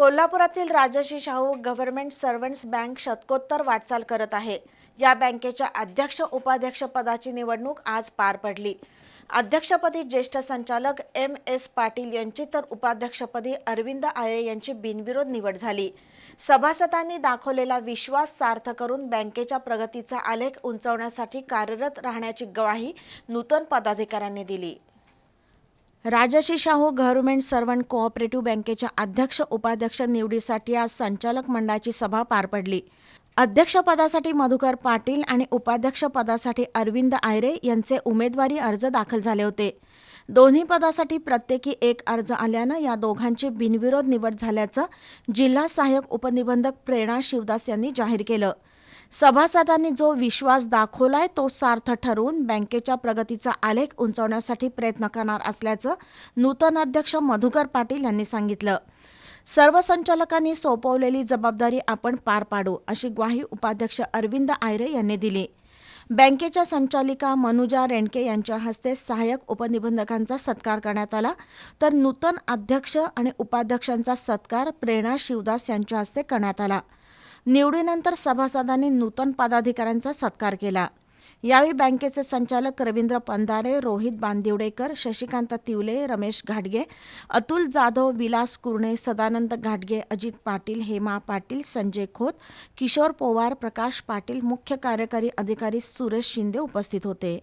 कोल्हापुरातील Rajashri Shahu government servants bank शतकोत्तर वाटचाल करत आहे. या बँकेच्या अध्यक्ष उपाध्यक्ष पदाची निवडणूक आज पार पडली. अध्यक्षपदी ज्येष्ठ संचालक एम एस पाटील यांची तर उपाध्यक्षपदी अरविंद आये यांची बिनविरोध निवड झाली. सभासदांनी दाखवलेला विश्वास सार्थ करून बँकेच्या प्रगतीचा आलेख उंचावण्यासाठी कार्यरत राहण्याची ग्वाही नूतन पदाधिकाऱ्यांनी दिली. Rajarshi Shahu government servant cooperative बँकेच्या अध्यक्ष उपाध्यक्ष निवडीसाठी आज संचालक मंडळाची सभा पार पडली. अध्यक्षपदासाठी मधुकर पाटील आणि उपाध्यक्षपदासाठी अरविंद आयरे यांचे उमेदवारी अर्ज दाखल झाले होते. दोन्ही पदासाठी प्रत्येकी एक अर्ज आल्यानं या दोघांची बिनविरोध निवड झाल्याचं जिल्हा सहाय्यक उपनिबंधक प्रेरणा शिवदास यांनी जाहीर केलं. सभासदांनी जो विश्वास दाखवलाय तो सार्थ ठरवून बँकेच्या प्रगतीचा आलेख उंचावण्यासाठी प्रयत्न करणार असल्याचं नूतन अध्यक्ष मधुकर पाटील यांनी सांगितलं. सर्व संचालकांनी सोपवलेली जबाबदारी आपण पार पाडू अशी ग्वाही उपाध्यक्ष अरविंद आयरे यांनी दिली. बँकेच्या संचालिका मनुजा रेणके यांच्या हस्ते सहाय्यक उपनिबंधकांचा सत्कार करण्यात आला. तर नूतन अध्यक्ष आणि उपाध्यक्षांचा सत्कार प्रेरणा शिवदास यांच्या हस्ते करण्यात आला. निवडीनंतर सभासदांनी नूतन पदाधिकाऱ्यांचा सत्कार केला. यावेळी बँकेचे संचालक रवींद्र पंधारे रोहित बांदिवडेकर शशिकांत तिवले रमेश घाटगे अतुल जाधव विलास कुर्णे सदानंद घाटगे अजित पाटील हेमा पाटील संजय खोत किशोर पोवार प्रकाश पाटील मुख्य कार्यकारी अधिकारी सुरेश शिंदे उपस्थित होते.